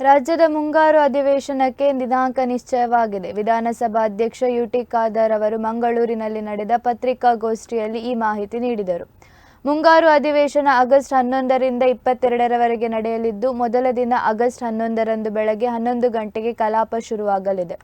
ರಾಜ್ಯದ ಮುಂಗಾರು ಅಧಿವೇಶನಕ್ಕೆ ದಿನಾಂಕ ನಿಶ್ಚಯವಾಗಿದೆ. ವಿಧಾನಸಭಾ ಅಧ್ಯಕ್ಷ ಯುಟಿ ಖಾದರ್ ಅವರು ಮಂಗಳೂರಿನಲ್ಲಿ ನಡೆದ ಪತ್ರಿಕಾಗೋಷ್ಠಿಯಲ್ಲಿ ಈ ಮಾಹಿತಿ ನೀಡಿದರು. ಮುಂಗಾರು ಅಧಿವೇಶನ ಆಗಸ್ಟ್ ಹನ್ನೊಂದರಿಂದ ಇಪ್ಪತ್ತೆರಡರವರೆಗೆ ನಡೆಯಲಿದ್ದು, ಮೊದಲ ದಿನ ಆಗಸ್ಟ್ ಹನ್ನೊಂದರಂದು ಬೆಳಗ್ಗೆ ಹನ್ನೊಂದು ಗಂಟೆಗೆ ಕಲಾಪ ಶುರುವಾಗಲಿದೆ.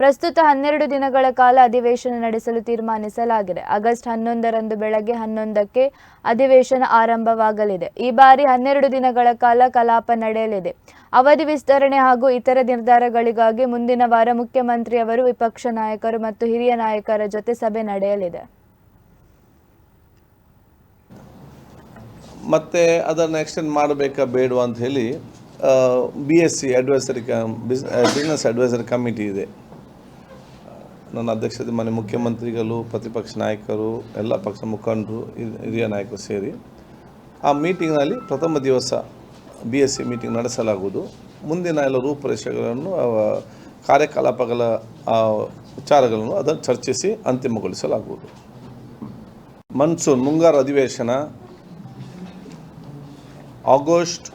ಪ್ರಸ್ತುತ ಹನ್ನೆರಡು ದಿನಗಳ ಕಾಲ ಅಧಿವೇಶನ ನಡೆಸಲು ತೀರ್ಮಾನಿಸಲಾಗಿದೆ. ಆಗಸ್ಟ್ ಹನ್ನೊಂದರಂದು ಬೆಳಗ್ಗೆ ಹನ್ನೊಂದಕ್ಕೆ ಅಧಿವೇಶನ ಆರಂಭವಾಗಲಿದೆ. ಈ ಬಾರಿ ಹನ್ನೆರಡು ದಿನಗಳ ಕಾಲ ಕಲಾಪ ನಡೆಯಲಿದೆ. ಅವಧಿ ವಿಸ್ತರಣೆ ಹಾಗೂ ಇತರ ನಿರ್ಧಾರಗಳಿಗಾಗಿ ಮುಂದಿನ ವಾರ ಮುಖ್ಯಮಂತ್ರಿಯವರು ವಿಪಕ್ಷ ನಾಯಕರು ಮತ್ತು ಹಿರಿಯ ನಾಯಕರ ಜೊತೆ ಸಭೆ ನಡೆಯಲಿದೆ. ಮತ್ತು ಅದನ್ನು ಎಕ್ಸ್ಟೆಂಡ್ ಮಾಡಬೇಕಾ ಬೇಡವಾ ಅಂತ ಹೇಳಿ ಬಿ ಎಸ್ ಸಿ ಅಡ್ವೈಸರಿ ಕಮ್ ಬಿಸ್ ಬಿಸ್ನೆಸ್ ಅಡ್ವೈಸರಿ ಕಮಿಟಿ ಇದೆ. ನನ್ನ ಅಧ್ಯಕ್ಷತೆ ಮನೆ ಮುಖ್ಯಮಂತ್ರಿಗಳು, ಪ್ರತಿಪಕ್ಷ ನಾಯಕರು, ಎಲ್ಲ ಪಕ್ಷ ಮುಖಂಡರು, ಹಿರ್- ಹಿರಿಯ ನಾಯಕರು ಸೇರಿ ಆ ಮೀಟಿಂಗ್ನಲ್ಲಿ ಪ್ರಥಮ ದಿವಸ ಬಿ ಎಸ್ ಸಿ ಮೀಟಿಂಗ್ ನಡೆಸಲಾಗುವುದು. ಮುಂದಿನ ಎಲ್ಲ ರೂಪುರೇಷೆಗಳನ್ನು ಕಾರ್ಯಕಲಾಪಗಳ ವಿಚಾರಗಳನ್ನು ಅದನ್ನು ಚರ್ಚಿಸಿ ಅಂತಿಮಗೊಳಿಸಲಾಗುವುದು. ಮನ್ಸೂನ್ ಮುಂಗಾರು ಅಧಿವೇಶನ ಆಗಸ್ಟ್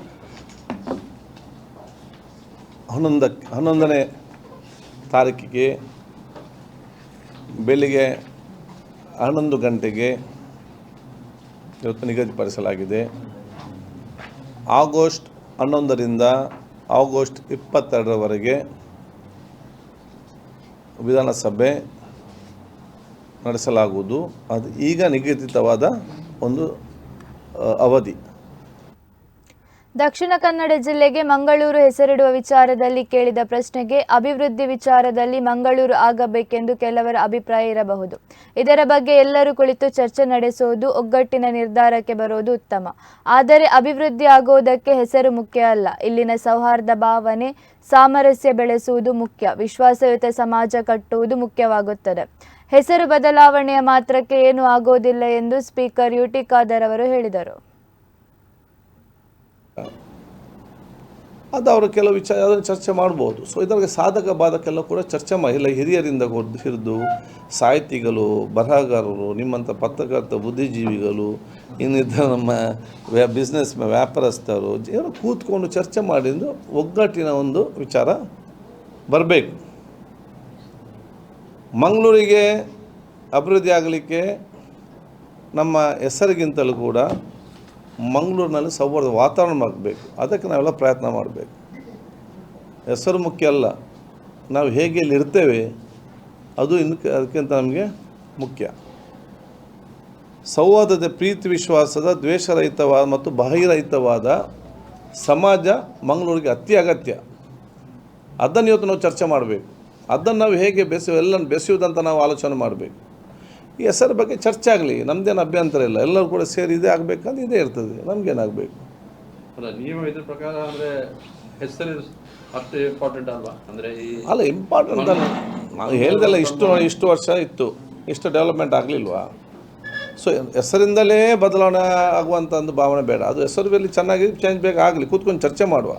ಹನ್ನೊಂದಕ್ಕೆ ಹನ್ನೊಂದನೇ ತಾರೀಕಿಗೆ ಬೆಳಿಗ್ಗೆ ಹನ್ನೊಂದು ಗಂಟೆಗೆ ಇವತ್ತು ನಿಗದಿಪಡಿಸಲಾಗಿದೆ. ಆಗಸ್ಟ್ ಹನ್ನೊಂದರಿಂದ ಆಗಸ್ಟ್ ಇಪ್ಪತ್ತೆರಡರವರೆಗೆ ವಿಧಾನಸಭೆ ನಡೆಸಲಾಗುವುದು. ಅದು ಈಗ ನಿಗದಿತವಾದ ಒಂದು ಅವಧಿ. ದಕ್ಷಿಣ ಕನ್ನಡ ಜಿಲ್ಲೆಗೆ ಮಂಗಳೂರು ಹೆಸರಿಡುವ ವಿಚಾರದಲ್ಲಿ ಕೇಳಿದ ಪ್ರಶ್ನೆಗೆ ಅಭಿವೃದ್ಧಿ ವಿಚಾರದಲ್ಲಿ ಮಂಗಳೂರು ಆಗಬೇಕೆಂದು ಕೆಲವರ ಅಭಿಪ್ರಾಯ ಇರಬಹುದು. ಇದರ ಬಗ್ಗೆ ಎಲ್ಲರೂ ಕುಳಿತು ಚರ್ಚೆ ನಡೆಸುವುದು ಒಗ್ಗಟ್ಟಿನ ನಿರ್ಧಾರಕ್ಕೆ ಬರುವುದು ಉತ್ತಮ. ಆದರೆ ಅಭಿವೃದ್ಧಿ ಆಗುವುದಕ್ಕೆ ಹೆಸರು ಮುಖ್ಯ ಅಲ್ಲ. ಇಲ್ಲಿನ ಸೌಹಾರ್ದ ಭಾವನೆ, ಸಾಮರಸ್ಯ ಬೆಳೆಸುವುದು ಮುಖ್ಯ. ವಿಶ್ವಾಸಯುತ ಸಮಾಜ ಕಟ್ಟುವುದು ಮುಖ್ಯವಾಗುತ್ತದೆ. ಹೆಸರು ಬದಲಾವಣೆಯ ಮಾತ್ರಕ್ಕೆ ಏನೂ ಆಗೋದಿಲ್ಲ ಎಂದು ಸ್ಪೀಕರ್ ಯುಟಿ ಖಾದರ್ ಅವರು ಹೇಳಿದರು. ಅದು ಅವರು ಕೆಲವು ವಿಚಾರ, ಅದನ್ನು ಚರ್ಚೆ ಮಾಡ್ಬೋದು. ಸೊ ಇದರಿಗೆ ಸಾಧಕ ಬಾಧಕೆಲ್ಲ ಕೂಡ ಚರ್ಚೆ ಇಲ್ಲ ಹಿರಿಯರಿಂದ ಹಿಡಿದು ಸಾಹಿತಿಗಳು, ಬರಹಗಾರರು, ನಿಮ್ಮಂಥ ಪತ್ರಕರ್ತ, ಬುದ್ಧಿಜೀವಿಗಳು ಇನ್ನಿದ್ದ ನಮ್ಮ ವ್ಯಾ ಬಿಸ್ನೆಸ್ ವ್ಯಾಪಾರಸ್ಥರು ಏನು ಕೂತ್ಕೊಂಡು ಚರ್ಚೆ ಮಾಡಿದ್ದು ಒಗ್ಗಟ್ಟಿನ ಒಂದು ವಿಚಾರ ಬರಬೇಕು. ಮಂಗಳೂರಿಗೆ ಅಭಿವೃದ್ಧಿ ಆಗಲಿಕ್ಕೆ ನಮ್ಮ ಹೆಸರಿಗಿಂತಲೂ ಕೂಡ ಮಂಗಳೂರಿನಲ್ಲಿ ಸೌಹಾರ್ದ ವಾತಾವರಣ ಆಗಬೇಕು. ಅದಕ್ಕೆ ನಾವೆಲ್ಲ ಪ್ರಯತ್ನ ಮಾಡಬೇಕು. ಹೆಸರು ಮುಖ್ಯ ಅಲ್ಲ. ನಾವು ಹೇಗೆ ಇಲ್ಲಿ ಇರ್ತೇವೆ, ಅದು ಇನ್ನು ಅದಕ್ಕಿಂತ ನಮಗೆ ಮುಖ್ಯ. ಸೌಹಾರ್ದತೆ ಪ್ರೀತಿ, ವಿಶ್ವಾಸದ, ದ್ವೇಷರಹಿತವಾದ ಮತ್ತು ಬಹಿರಹಿತವಾದ ಸಮಾಜ ಮಂಗಳೂರಿಗೆ ಅತಿ ಅಗತ್ಯ. ಅದನ್ನು ಇವತ್ತು ನಾವು ಚರ್ಚೆ ಮಾಡಬೇಕು. ಅದನ್ನು ನಾವು ಹೇಗೆ ಬೆಸೆ ಎಲ್ಲ ಬೆಸೆಯುವುದಂತ ನಾವು ಆಲೋಚನೆ ಮಾಡಬೇಕು. ಈ ಹೆಸರು ಬಗ್ಗೆ ಚರ್ಚೆ ಆಗಲಿ ನಮ್ಮದೇನು ಅಭ್ಯಂತರ ಇಲ್ಲ ಎಲ್ಲರೂ ಕೂಡ ಸೇರಿ ಇದೇ ಆಗಬೇಕಂತ ಇದೇ ಇರ್ತದೆ ನಮಗೇನಾಗಬೇಕು? ಅಲ್ಲ ನೀವು ಇದ್ರ ಪ್ರಕಾರ ಅಂದರೆ ಹೆಸರು ಅಷ್ಟು ಇಂಪಾರ್ಟೆಂಟ್ ಅಲ್ವಾ? ಅಂದರೆ ಈ ಅಲ್ಲ ಇಂಪಾರ್ಟೆಂಟ್ ಅಲ್ಲ. ನಾವು ಹೇಳ್ದಲ್ಲ ಇಷ್ಟು ಇಷ್ಟು ವರ್ಷ ಇತ್ತು ಇಷ್ಟು ಡೆವಲಪ್ಮೆಂಟ್ ಆಗಲಿಲ್ವಾ? ಸೊ ಹೆಸರಿಂದಲೇ ಬದಲಾವಣೆ ಆಗುವಂಥ ಒಂದು ಭಾವನೆ ಬೇಡ. ಅದು ಹೆಸರು ಚೆನ್ನಾಗಿ ಚೇಂಜ್ ಬೇಕಾಗಲಿ ಕೂತ್ಕೊಂಡು ಚರ್ಚೆ ಮಾಡುವ.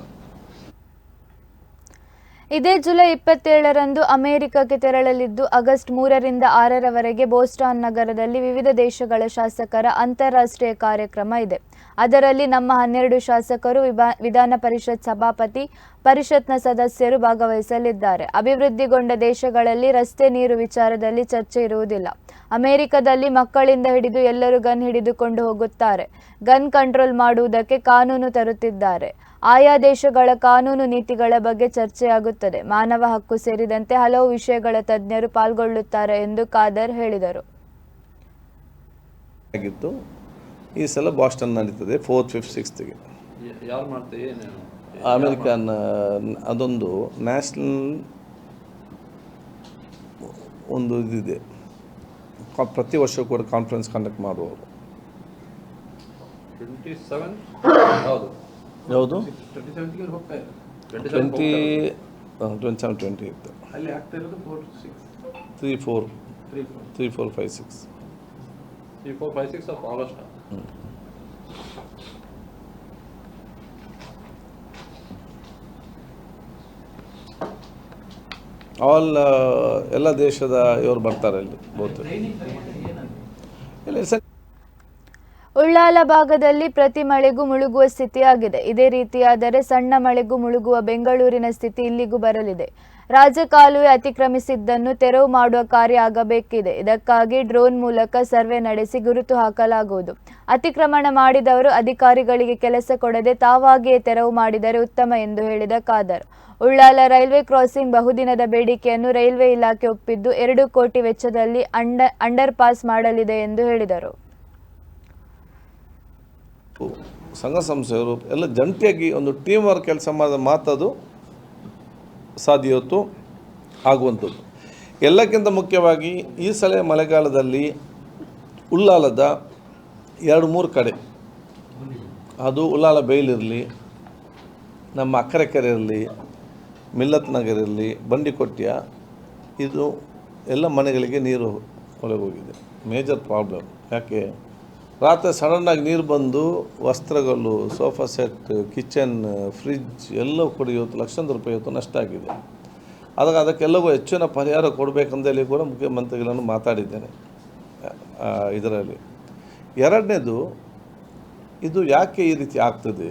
ಇದೇ ಜುಲೈ ಇಪ್ಪತ್ತೇಳರಂದು ಅಮೆರಿಕಕ್ಕೆ ತೆರಳಲಿದ್ದು, ಆಗಸ್ಟ್ ಮೂರರಿಂದ ಆರರವರೆಗೆ ಬೋಸ್ಟಾನ್ ನಗರದಲ್ಲಿ ವಿವಿಧ ದೇಶಗಳ ಶಾಸಕರ ಅಂತಾರಾಷ್ಟ್ರೀಯ ಕಾರ್ಯಕ್ರಮ ಇದೆ. ಅದರಲ್ಲಿ ನಮ್ಮ ಹನ್ನೆರಡು ಶಾಸಕರು ವಿಧಾನ ಪರಿಷತ್ ಸಭಾಪತಿ, ಪರಿಷತ್ನ ಸದಸ್ಯರು ಭಾಗವಹಿಸಲಿದ್ದಾರೆ. ಅಭಿವೃದ್ಧಿಗೊಂಡ ದೇಶಗಳಲ್ಲಿ ರಸ್ತೆ ನೀರು ವಿಚಾರದಲ್ಲಿ ಚರ್ಚೆ ಇರುವುದಿಲ್ಲ. ಅಮೆರಿಕದಲ್ಲಿ ಮಕ್ಕಳಿಂದ ಹಿಡಿದು ಎಲ್ಲರೂ ಗನ್ ಹಿಡಿದುಕೊಂಡು ಹೋಗುತ್ತಾರೆ. ಗನ್ ಕಂಟ್ರೋಲ್ ಮಾಡುವುದಕ್ಕೆ ಕಾನೂನು ತರುತ್ತಿದ್ದಾರೆ. ಆಯಾ ದೇಶಗಳ ಕಾನೂನು ನೀತಿಗಳ ಬಗ್ಗೆ ಚರ್ಚೆಯಾಗುತ್ತದೆ. ಮಾನವ ಹಕ್ಕು ಸೇರಿದಂತೆ ಹಲವು ವಿಷಯಗಳ ತಜ್ಞರು ಪಾಲ್ಗೊಳ್ಳುತ್ತಾರೆ ಎಂದು ಖಾದರ್ ಹೇಳಿದರು. ಈ ಸಲ ಬಾಸ್ಟನ್ ನಡೀತದೆ ಫೋರ್ತ್ ಫಿಫ್ತ್ ಸಿಕ್ಸ್ತ್ಗೆ ಯಾರು ಮಾಡ್ತೀವಿ ಅಮೆರಿಕನ್ ಅದೊಂದು ನ್ಯಾಷನಲ್ ಒಂದು ಇದಿದೆ. ಪ್ರತಿ ವರ್ಷ ಕೂಡ ಕಾನ್ಫರೆನ್ಸ್ ಕಂಡಕ್ಟ್ ಮಾಡುವವರು. ಯಾವುದು? ಟ್ವೆಂಟಿ ಟ್ವೆಂಟಿ ಸೆವೆನ್ ಟ್ವೆಂಟಿ ಇತ್ತು. Three four three four five six three four five six of August all ಎಲ್ಲ ದೇಶದ ಇವರು ಬರ್ತಾರೆ ಇಲ್ಲಿ, ಬಹುತೇಕ. ಉಳ್ಳಾಲ ಭಾಗದಲ್ಲಿ ಪ್ರತಿ ಮಳೆಗೂ ಮುಳುಗುವ ಸ್ಥಿತಿಯಾಗಿದೆ. ಇದೇ ರೀತಿಯಾದರೆ ಸಣ್ಣ ಮಳೆಗೂ ಮುಳುಗುವ ಬೆಂಗಳೂರಿನ ಸ್ಥಿತಿ ಇಲ್ಲಿಗೂ ಬರಲಿದೆ. ರಾಜಕಾಲುವೆ ಅತಿಕ್ರಮಿಸಿದ್ದನ್ನು ತೆರವು ಮಾಡುವ ಕಾರ್ಯ ಆಗಬೇಕಿದೆ. ಇದಕ್ಕಾಗಿ ಡ್ರೋನ್ ಮೂಲಕ ಸರ್ವೆ ನಡೆಸಿ ಗುರುತು ಹಾಕಲಾಗುವುದು. ಅತಿಕ್ರಮಣ ಮಾಡಿದವರು ಅಧಿಕಾರಿಗಳಿಗೆ ಕೆಲಸ ಕೊಡದೆ ತಾವಾಗಿಯೇ ತೆರವು ಮಾಡಿದರೆ ಉತ್ತಮ ಎಂದು ಹೇಳಿದ ಖಾದರ್. ಉಳ್ಳಾಲ ರೈಲ್ವೆ ಕ್ರಾಸಿಂಗ್ ಬಹುದಿನದ ಬೇಡಿಕೆಯನ್ನು ರೈಲ್ವೆ ಇಲಾಖೆ ಒಪ್ಪಿದ್ದು, ಎರಡು ಕೋಟಿ ವೆಚ್ಚದಲ್ಲಿ ಅಂಡ, ಅಂಡರ್ ಪಾಸ್ ಮಾಡಲಿದೆ ಎಂದು ಹೇಳಿದರು. ಸಂಘ ಸಂಸ್ಥೆಯವರು ಎಲ್ಲ ಜಂಟಿಯಾಗಿ ಒಂದು ಟೀಮ್ ವರ್ಕ್ ಕೆಲಸ ಮಾಡಿದ ಮಾತದು ಸಾಧ್ಯ ಇವತ್ತು ಆಗುವಂಥದ್ದು. ಎಲ್ಲಕ್ಕಿಂತ ಮುಖ್ಯವಾಗಿ ಈ ಸಲ ಮಳೆಗಾಲದಲ್ಲಿ ಉಳ್ಳಾಲದ ಎರಡು ಮೂರು ಕಡೆ. ಅದು ಉಳ್ಳಾಲ ಬೈಲಿರಲಿ ನಮ್ಮ ಅಕ್ಕರೆ ಕೆರೆ ಇರಲಿ, ಮಿಲ್ಲತ್ ನಗರ ಇರಲಿ ಬಂಡಿಕೊಟ್ಯ ಇದು ಎಲ್ಲ ಮನೆಗಳಿಗೆ ನೀರು ಒಳಗೋಗಿದೆ ಮೇಜರ್ ಪ್ರಾಬ್ಲಮ್. ಯಾಕೆ? ರಾತ್ರಿ ಸಡನ್ನಾಗಿ ನೀರು ಬಂದು, ವಸ್ತ್ರಗಳು, ಸೋಫಾ ಸೆಟ್, ಕಿಚನ್ ಫ್ರಿಜ್ ಎಲ್ಲವೂ ಕೂಡ ಇವತ್ತು ಲಕ್ಷಾಂತರ ರೂಪಾಯಿ ಇವತ್ತು ನಷ್ಟ ಆಗಿದೆ. ಅದಕ್ಕೆ ಅದಕ್ಕೆಲ್ಲವೂ ಹೆಚ್ಚಿನ ಪರಿಹಾರ ಕೊಡಬೇಕಂದೇಳಿ ಕೂಡ ಮುಖ್ಯಮಂತ್ರಿಗಳನ್ನು ಮಾತಾಡಿದ್ದೇನೆ ಇದರಲ್ಲಿ. ಎರಡನೇದು, ಇದು ಯಾಕೆ ಈ ರೀತಿ ಆಗ್ತದೆ?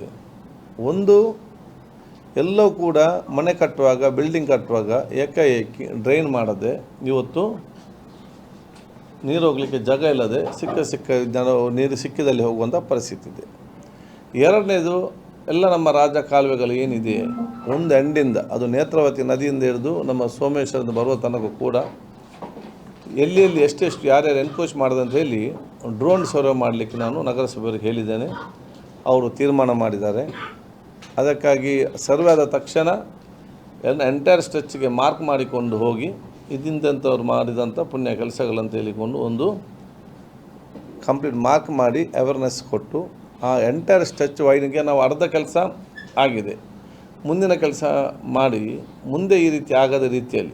ಒಂದು, ಎಲ್ಲವೂ ಕೂಡ ಮನೆ ಕಟ್ಟುವಾಗ, ಬಿಲ್ಡಿಂಗ್ ಕಟ್ಟುವಾಗ ಏಕಾಏಕಿ ಡ್ರೈನ್ ಮಾಡದೆ ಇವತ್ತು ನೀರು ಹೋಗಲಿಕ್ಕೆ ಜಾಗ ಇಲ್ಲದೆ ಸಿಕ್ಕ ಸಿಕ್ಕ ಜನ ನೀರು ಸಿಕ್ಕಿದಲ್ಲಿ ಹೋಗುವಂಥ ಪರಿಸ್ಥಿತಿ ಇದೆ. ಎರಡನೇದು, ಎಲ್ಲ ನಮ್ಮ ರಾಜ ಕಾಲುವೆಗಳು ಏನಿದೆ, ಒಂದು ಎಂಡಿಂದ ಅದು ನೇತ್ರಾವತಿ ನದಿಯಿಂದ ಹಿಡಿದು ನಮ್ಮ ಸೋಮೇಶ್ವರದ ಬರುವ ತನಕ ಕೂಡ ಎಲ್ಲೆಲ್ಲಿ ಎಲ್ಲಿ ಎಷ್ಟೆಷ್ಟು ಯಾರ್ಯಾರು ಎನ್ಕೋಚ್ ಮಾಡಿದಂತ ಹೇಳಿ ಡ್ರೋನ್ ಸರ್ವೆ ಮಾಡಲಿಕ್ಕೆ ನಾನು ನಗರಸಭೆಯವರಿಗೆ ಹೇಳಿದ್ದೇನೆ. ಅವರು ತೀರ್ಮಾನ ಮಾಡಿದ್ದಾರೆ. ಅದಕ್ಕಾಗಿ ಸರ್ವೆ ಆದ ತಕ್ಷಣ ಎಲ್ಲ ಎಂಟೈರ್ ಸ್ಟ್ರೆಚ್ಗೆ ಮಾರ್ಕ್ ಮಾಡಿಕೊಂಡು ಹೋಗಿ ಇದಿಂದಂಥವ್ರು ಮಾಡಿದಂಥ ಪುಣ್ಯ ಕೆಲಸಗಳಂತ ಹೇಳಿಕೊಂಡು ಒಂದು ಕಂಪ್ಲೀಟ್ ಮಾರ್ಕ್ ಮಾಡಿ ಅವೇರ್ನೆಸ್ ಕೊಟ್ಟು ಆ ಎಂಟೈರ್ ಸ್ಟಚ್ ವೈನಿಗೆ ನಾವು ಅರ್ಧ ಕೆಲಸ ಆಗಿದೆ. ಮುಂದಿನ ಕೆಲಸ ಮಾಡಿ, ಮುಂದೆ ಈ ರೀತಿ ಆಗದ ರೀತಿಯಲ್ಲಿ